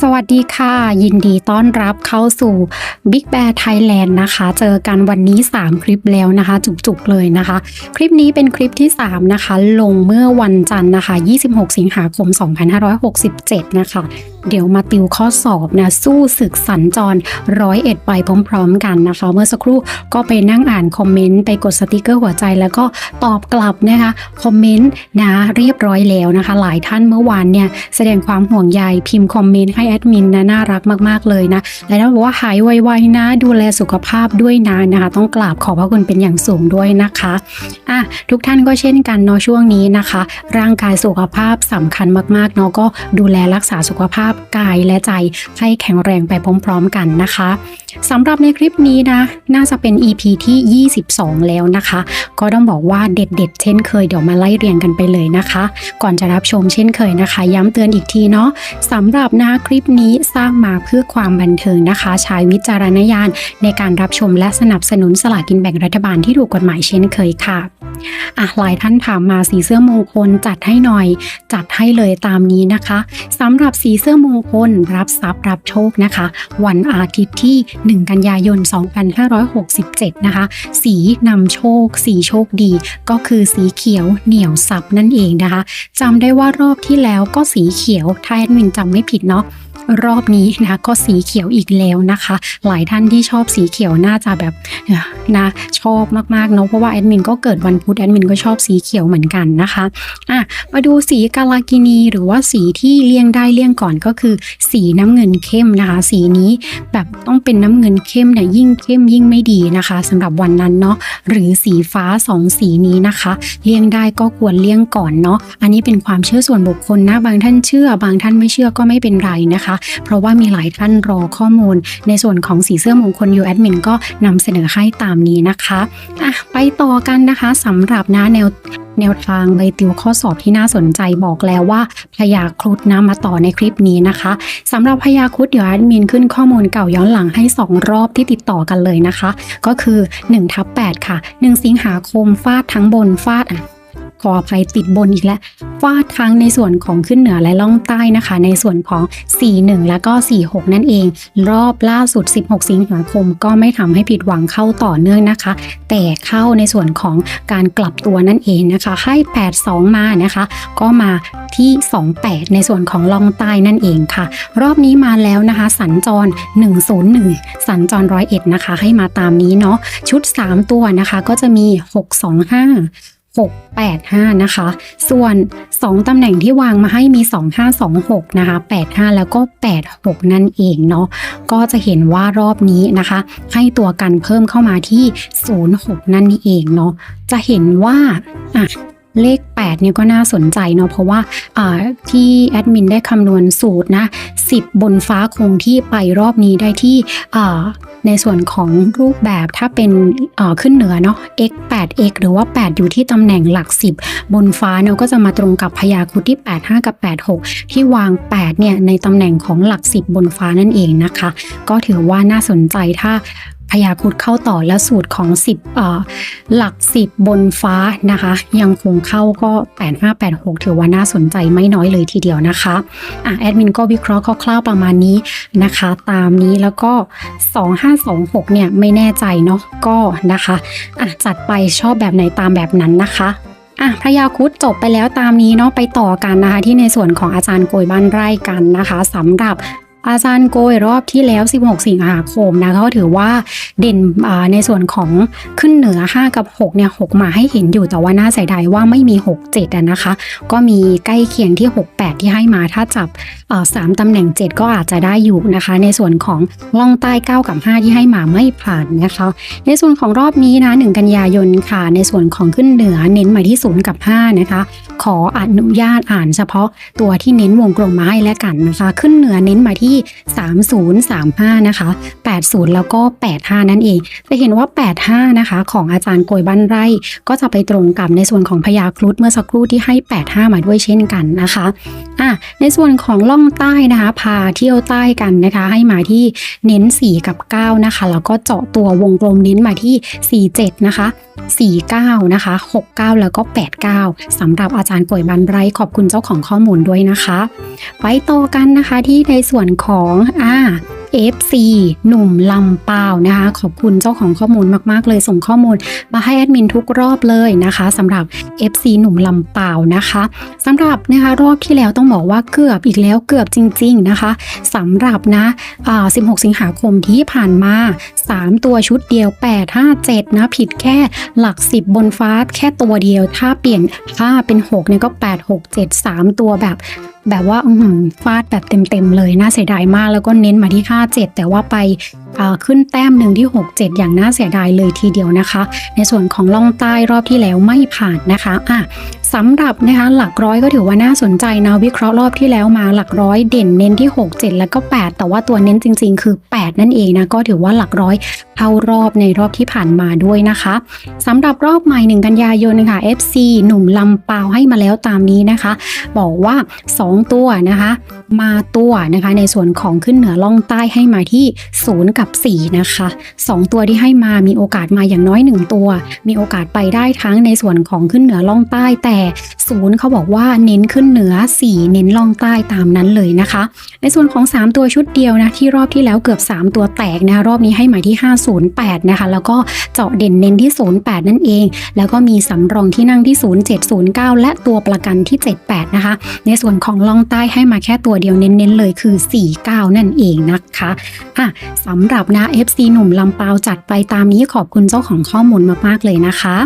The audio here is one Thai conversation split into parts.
สวัสดีค่ะ ยินดีต้อนรับเข้าสู่ Big Bear Thailand นะคะ เจอกันวันนี้ 3 คลิปแล้วนะคะ จุกๆเลยนะคะ คลิปนี้เป็นคลิปที่ 3 นะคะ ลงเมื่อวันจันทร์นะคะ 26 สิงหาคม 2567 นะคะ เดี๋ยวมาติวข้อสอบนะสู้ศึกสัญจรร้อยเอ็ดไปพร้อมๆกันนะคะ เมื่อสักครู่ก็ไปนั่งอ่านคอมเมนต์ไปกดสติกเกอร์หัวใจแล้วก็ตอบกลับนะคะคอมเมนต์นะเรียบร้อยแล้วนะคะ หลายท่านเมื่อวานเนี่ยแสดงความห่วงใยพิมพ์คอมเมนต์ให้แอดมินนะน่ารักมากๆเลยนะและท่านบอกว่าหายไวๆนะดูแลสุขภาพด้วยนะนะคะ ต้องกราบขอบพระคุณเป็นอย่างสูงด้วยนะคะอะทุกท่านก็เช่นกันเนาะช่วงนี้นะคะ ร่างกายสุขภาพสำคัญมากๆเนาะก็ดูแลรักษาสุขภาพกายและใจให้แข็งแรงไปพร้อมๆกันนะคะ สำหรับในคลิปนี้นะ น่าจะเป็น EP ที่ 22 แล้วนะคะ ก็ต้องบอกว่าเด็ดๆ เช่นเคยเดี๋ยวมาไล่เรียงกันไปเลยนะคะ ก่อนจะรับชมเช่นเคยนะคะ ย้ำเตือนอีกทีเนาะสำหรับนะคลิปนี้สร้างมาเพื่อความบันเทิงนะคะ ใช้วิจารณญาณในการรับชมและสนับสนุนสลากกินแบ่งรัฐบาลที่ถูกกฎหมายเช่นเคยค่ะอะหลายท่านถามมาสีเสื้อมงคลจัดให้หน่อย จัดให้เลยตามนี้นะคะสำหรับสีเสื้อมงคลรับทรัพย์รับโชคนะคะ วันอาทิตย์ที่1 กันยายน 2567 นะคะ สีนำโชค สีโชคดี ก็คือสีเขียวเหนียวสับนั่นเองนะคะจำได้ว่ารอบที่แล้วก็สีเขียวถ้าแอดมินจำไม่ผิดเนาะ รอบนี้นะก็สีเขียวอีกแล้วนะคะ หลายท่านที่ชอบสีเขียวน่าจะแบบนะชอบมากๆเนาะเพราะว่าแอดมินก็เกิดวันพุธแอดมินก็ชอบสีเขียวเหมือนกันนะคะอะมาดูสีกาลากินีหรือว่าสีที่เลี่ยงได้เลี่ยงก่อนก็คือ สีน้ำเงินเข้มนะคะ สีนี้แบบต้องเป็นน้ำเงินเข้มเนี่ยยิ่งเข้มยิ่งไม่ดีนะคะสำหรับวันนั้นเนาะหรือสีฟ้าสองสีนี้นะคะ เลี่ยงได้ก็ควรเลี่ยงก่อนเนาะอันนี้เป็นความเชื่อส่วนบุคคลนะบางท่านเชื่อบางท่านไม่เชื่อก็ไม่เป็นไรนะคะเพราะว่ามีหลายท่านรอข้อมูล ในส่วนของสีเสื้อมงคลยูแอดมินก็นำเสนอให้ตามนี้นะคะอะไปต่อกันนะคะสำหรับนะแนวแนวทางใบติวข้อสอบที่น่าสนใจบอกแล้วว่าพยาครุฑนะมาต่อในคลิปนี้นะคะสำหรับพยาครุฑเดี๋ยวแอดมินขึ้นข้อมูลเก่าย้อนหลังให้ 2 รอบที่ติดต่อกันเลยนะคะ ก็คือ1ทับ8ค่ะ 1 สิงหาคมฟาดทั้งบนฟาดอะ ขออภัยติดบนอีกแล้วฟาดทั้งในส่วนของขึ้นเหนือและล่องใต้นะคะ ในส่วนของ 41 แล้วก็ 46 นั่นเอง รอบล่าสุด 16 สิงหาคมก็ไม่ทำให้ผิดหวังเข้าต่อเนื่องนะคะ แต่เข้าในส่วนของการกลับตัวนั่นเองนะคะ ให้ 82 มานะคะ ก็มาที่ 28 ในส่วนของล่องใต้นั่นเองค่ะ รอบนี้มาแล้วนะคะ สัญจร 101 สัญจรร้อยเอ็ดนะคะ ให้มาตามนี้เนาะชุด 3 ตัวนะคะก็จะมี 625 685 นะคะ ส่วน 2 ตำแหน่งที่วางมาให้มี 2526 นะคะ 85 แล้วก็ 86 นั่นเองเนาะ ก็จะเห็นว่ารอบนี้นะคะ ให้ตัวกันเพิ่มเข้ามาที่ 06 นั่นเองเนาะ จะเห็นว่าอะ เลข 8 เนี่ยก็น่าสนใจเนาะเพราะว่าอ่าที่แอดมินได้คำนวณสูตรนะ 10 บนฟ้าคงที่ไปรอบนี้ได้ที่อ่าในส่วนของรูปแบบถ้าเป็นอ่อขึ้นเหนือเนาะ x 8 x หรือว่า 8 อยู่ที่ตำแหน่งหลัก 10 บนฟ้าเนาะก็จะมาตรงกับพยาครุฑที่ 8 5 กับ 8 6 ที่วาง 8 เนี่ยในตำแหน่งของหลัก 10 บนฟ้านั่นเองนะคะ ก็ถือว่าน่าสนใจถ้า พยาครุฑเข้าต่อและสูตรของ 10หลัก 10 บนฟ้านะคะ ยังคงเข้าก็ 8 5 8 6 ถือว่าน่าสนใจไม่น้อยเลยทีเดียวนะคะอะแอดมินก็วิเคราะห์คร่าวๆประมาณนี้นะคะ ตามนี้แล้วก็ 2526 เนี่ยไม่แน่ใจเนาะก็นะคะอะจัดไปชอบแบบไหนตามแบบนั้นนะคะอะพระยาคุดจบไปแล้วตามนี้เนาะไปต่อกันนะคะที่ในส่วนของอาจารย์โกยบ้านไร่กันนะคะสำหรับ อาจารย์โกยรอบที่แล้ว 16 สิงหาคมนะก็ถือว่าเด่นในส่วนของขึ้นเหนือ 5 กับ 6 เนี่ย 6 มาให้เห็นอยู่แต่ว่าน่าเสียดายว่าไม่มี 6 7นะคะ ก็มีใกล้เคียงที่ 6 8 ที่ให้มาถ้าจับเอ่อสามตำแหน่ง 7 ก็อาจจะได้อยู่นะคะ ในส่วนของล่องใต้ 9 กับ 5 ที่ให้มาไม่ผ่านนะคะ ในส่วนของรอบนี้นะ 1 กันยายนค่ะ ในส่วนของขึ้นเหนือเน้นมาที่ 0 กับ 5 นะคะขออนุญาตอ่านเฉพาะตัวที่เน้นวงกลมมาให้แล้วกันนะคะ ขึ้นเหนือเน้นมาที่ 3035 นะคะ 80 แล้วก็ 85 นั่นเอง จะเห็นว่า 85 นะคะ ของอาจารย์โกยบ้านไร่ ก็จะไปตรงกับในส่วนของพยาครุฑเมื่อสักครู่ที่ให้ 85 มาด้วยเช่นกันนะคะอะในส่วนของล่องใต้นะคะพาเที่ยวใต้กันนะคะ ให้มาที่เน้น 4 กับ 9 นะคะ แล้วก็เจาะตัววงกลมเน้นมาที่ 47 นะคะ 49 นะคะ 69 แล้วก็ 89สำหรับอาอาจารย์ป่วยบันไรขอบคุณเจ้าของข้อมูลด้วยนะคะ ไปต่อกันนะคะที่ในส่วนของอ่า FC หนุ่มลำเปานะคะ ขอบคุณเจ้าของข้อมูลมาก ๆ เลยส่งข้อมูลมาให้แอดมินทุกรอบเลยนะคะสำหรับ FC หนุ่มลำเปานะคะสำหรับนะคะรอบที่แล้วต้องบอกว่าเกือบอีกแล้วเกือบจริง ๆ นะคะสำหรับนะอ่า16 สิงหาคมที่ผ่านมา 3 ตัวชุดเดียว 8 5 7 นะผิดแค่หลัก 10 บนฟ้าแค่ตัวเดียว ถ้าเปลี่ยนถ้าเป็น6เนี่ยก็ 8 6 7 3 ตัวแบบ แบบว่าฟาดแบบเต็มๆเลยน่าเสียดายมาก แล้วก็เน้นมาที่ 5 7 แต่ว่าไปขึ้นแต้มหนึ่งที่ 6 7 อย่างน่าเสียดายเลยทีเดียวนะคะ ในส่วนของล่องใต้รอบที่แล้วไม่ผ่านนะคะอะ สำหรับนะคะหลักร้อยก็ถือว่าน่าสนใจนะวิเคราะห์รอบที่แล้วมาหลักร้อยเด่นเน้นที่ 6 7 แล้วก็ 8 แต่ว่าตัวเน้นจริง ๆ คือ 8 นั่นเองนะก็ถือว่าหลักร้อยเข้ารอบในรอบที่ผ่านมาด้วยนะคะสำหรับรอบใหม่ 1 กันยายนนะคะ FC หนุ่มลำปาวให้มาแล้วตามนี้นะคะ บอกว่า 2 ตัวนะคะมาตัวนะคะในส่วนของขึ้นเหนือล่องใต้ให้มาที่0กับ4นะคะ2 ตัวที่ให้มามีโอกาสมาอย่างน้อย 1 ตัว มีโอกาสไปได้ทั้งในส่วนของขึ้นเหนือล่องใต้แต่ศูนย์เขาบอกว่าเน้นขึ้นเหนือ 4 เน้นล่องใต้ตามนั้นเลยนะคะ ในส่วนของ 3 ตัวชุดเดียวนะที่รอบที่แล้วเกือบ 3 ตัวแตกนะคะรอบนี้ให้มาที่ 508 นะคะ แล้วก็เจาะเด่นเน้นที่ 08 นั่นเอง แล้วก็มีสำรองที่นั่งที่ 0709 และตัวประกันที่ 78 นะคะ ในส่วนของล่องใต้ให้มาแค่ตัวเดียวเน้นๆเลยคือ 49 นั่นเองนะคะอะสำหรับนะ FC หนุ่มลำปาวจัดไปตามนี้ขอบคุณเจ้าของข้อมูลมากๆเลยนะคะ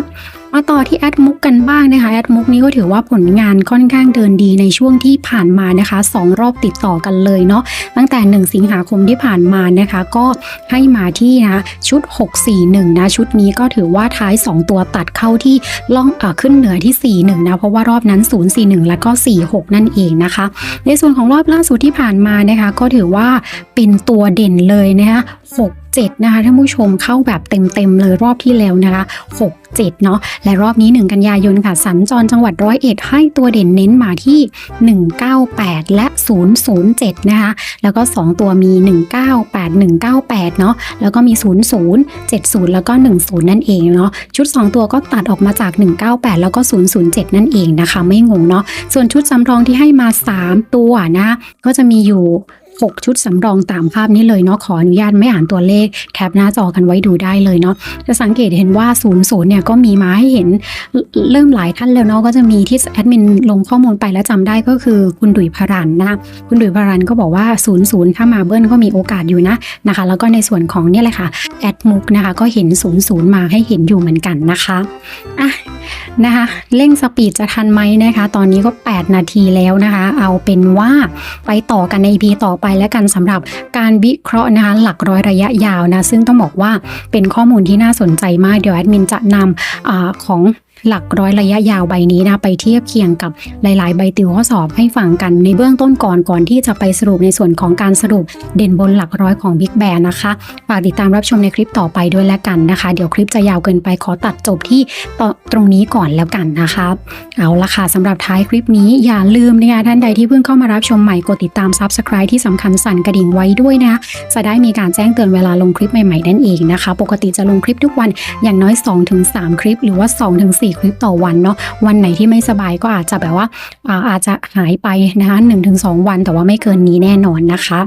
มาต่อที่แอดมุกกันบ้างนะคะแอดมุกนี้ก็ถือว่าผลงานค่อนข้างเดินดีในช่วงที่ผ่านมานะคะสองรอบติดต่อกันเลยเนาะตั้งแต่ 1 สิงหาคมที่ผ่านมานะคะ ก็ให้มาที่นะชุด 641 นะ ชุดนี้ก็ถือว่าท้าย 2 ตัวตัดเข้าที่ล่องอขึ้นเหนือที่ 41 นะ เพราะว่ารอบนั้น 041 แล้วก็ 46 นั่นเองนะคะ ในส่วนของรอบล่าสุดที่ผ่านมานะคะ ก็ถือว่าเป็นตัวเด่นเลยนะคะ 6 7 นะคะท่านผู้ชมเข้าแบบเต็มๆเลยรอบที่แล้วนะคะ 6 7 เนาะและรอบนี้ 1 กันยายนค่ะ สัญจรจังหวัดร้อยเอ็ดให้ตัวเด่นเน้นมาที่ 198 และ 007 นะคะ แล้วก็ 2 ตัวมี 198 198 เนาะแล้วก็มี 00 70 แล้วก็ 10 นั่นเองเนาะชุด 2 ตัวก็ตัดออกมาจาก 198 แล้วก็ 007 นั่นเองนะคะ ไม่งงเนาะส่วนชุดสำรองที่ให้มา 3 ตัวนะ ก็จะมีอยู่ 6 ชุดสำรองตามภาพนี้เลยเนาะขออนุญาตไม่อ่านตัวเลขแคปหน้าจอกันไว้ดูได้เลยเนาะจะสังเกตเห็นว่า0 0เนี่ยก็มีมาให้เห็นเริ่มหลายท่านแล้วเนาะก็จะมีที่แอดมินลงข้อมูลไปแล้วจำได้ก็คือคุณดุยพรันนะคุณดุยพรันก็บอกว่า0 0ถ้ามาเบิ้ลก็มีโอกาสอยู่นะนะคะ แล้วก็ในส่วนของเนี่ยแหละค่ะแอดมุกนะคะก็เห็น0 0มาให้เห็นอยู่เหมือนกันนะคะอะ นะคะเร่งสปีดจะทันไหมนะคะ ตอนนี้ก็ 8 นาทีแล้วนะคะ เอาเป็นว่าไปต่อกันใน EP ต่อไปแล้วกันสำหรับการวิเคราะห์นะคะหลักร้อยระยะยาวนะ ซึ่งต้องบอกว่าเป็นข้อมูลที่น่าสนใจมาก เดี๋ยวแอดมินจะนำอของ หลักร้อยระยะยาวใบนี้นะไปเทียบเคียงกับหลาย ๆ ใบติวข้อสอบให้ฟังกันในเบื้องต้นก่อนก่อนที่จะไปสรุปในส่วนของการสรุปเด่นบนหลักร้อยของ Big b a n นะคะฝากติดตามรับชมในคลิปต่อไปด้วยแล้วกันนะคะ เดี๋ยวคลิปจะยาวเกินไปขอตัดจบที่ตตรงนี้ก่อนแล้วกันนะคะเอาละค่ะสำหรับท้ายคลิปนี้อย่าลืมนะคะท่านใดที่เพิ่งเข้ามารับชมใหม่กดติดตาม Subscribe ที่สำคัญสั่นกระดิ่งไว้ด้วยนะจะได้มีการแจ้งเตือนเวลาลงคลิปใหม่ ๆ นั่นเองนะคะ ปกติจะลงคลิปทุกวันอย่างน้อย 2-3 คลิป หรือว่า 2-4คลิปต่อวันเนาะวันไหนที่ไม่สบายก็อาจจะแบบว่าอาจจะหายไปนะคะ1-2วันแต่ว่าไม่เกินนี้แน่นอนนะคะ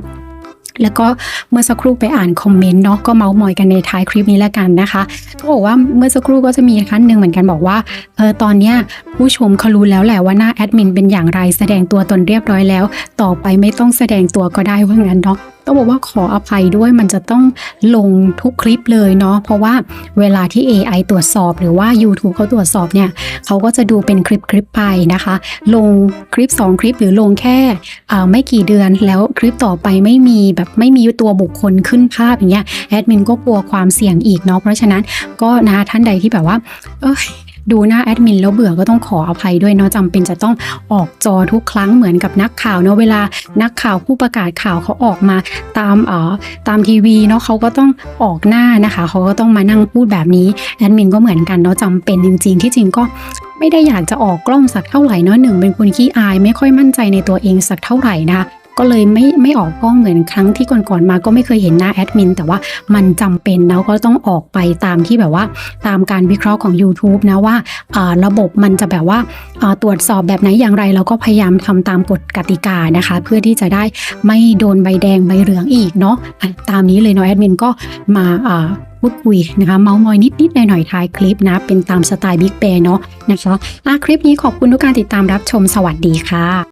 แล้วก็เมื่อสักครู่ไปอ่านคอมเมนต์เนาะก็เมาส์มอยกันในท้ายคลิปนี้แล้วกันนะคะเขาบอกว่าเมื่อสักครู่ก็จะมีท่านหนึ่งเหมือนกันบอกว่าเออตอนเนี้ยผู้ชมเขารู้แล้วแหละว่าหน้าแอดมินเป็นอย่างไรแสดงตัวตนเรียบร้อยแล้ว ต่อไปไม่ต้องแสดงตัวก็ได้ว่างั้นเนาะ ต้องบอกว่าขออภัยด้วยมันจะต้องลงทุกคลิปเลยเนาะเพราะว่าเวลาที่ AI ตรวจสอบหรือว่า YouTube เขาตรวจสอบเนี่ยเขาก็จะดูเป็นคลิปคลิปไปนะคะ ลงคลิป 2 คลิปหรือลงแค่ไม่กี่เดือนแล้วคลิปต่อไปไม่มีแบบไม่มีตัวบุคคลขึ้นภาพอย่างเงี้ยแอดมินก็กลัวความเสี่ยงอีกเนาะเพราะฉะนั้นก็นะท่านใดที่แบบว่าเอ้ย ดูหน้าแอดมินแล้วเบื่อก็ต้องขออภัยด้วยเนาะจำเป็นจะต้องออกจอทุกครั้งเหมือนกับนักข่าวเนาะเวลานักข่าวผู้ประกาศข่าวเขาออกมาตามเอ่อตามทีวีเนาะเขาก็ต้องออกหน้านะคะเขาก็ต้องมานั่งพูดแบบนี้แอดมินก็เหมือนกันเนาะจำเป็นจริง ๆ ที่จริงก็ไม่ได้อยากจะออกกล้องสักเท่าไหร่เนาะหนึ่งเป็นคนขี้อายไม่ค่อยมั่นใจในตัวเองสักเท่าไหร่นะคะ ก็เลยไม่ไม่ออกกล้องเหมือนครั้งที่ก่อนๆมาก็ไม่เคยเห็นหน้าแอดมินแต่ว่ามันจำเป็นนะก็ต้องออกไปตามที่แบบว่า ตามการวิเคราะห์ของ YouTube นะว่าระบบมันจะแบบว่าตรวจสอบแบบไหนอย่างไรเราก็พยายามทำตามกฎกติกานะคะ เพื่อที่จะได้ไม่โดนใบแดงใบเหลืองอีกเนาะะตามนี้เลยเนาะแอดมินก็มาพูดคุยนะคะเมาส์มอยนิดๆหน่อยๆท้ายคลิปนะ เป็นตามสไตล์บิ๊กแบเนาะนะคะะคลิปนี้ขอบคุณทุกการติดตามรับชมสวัสดีค่ะ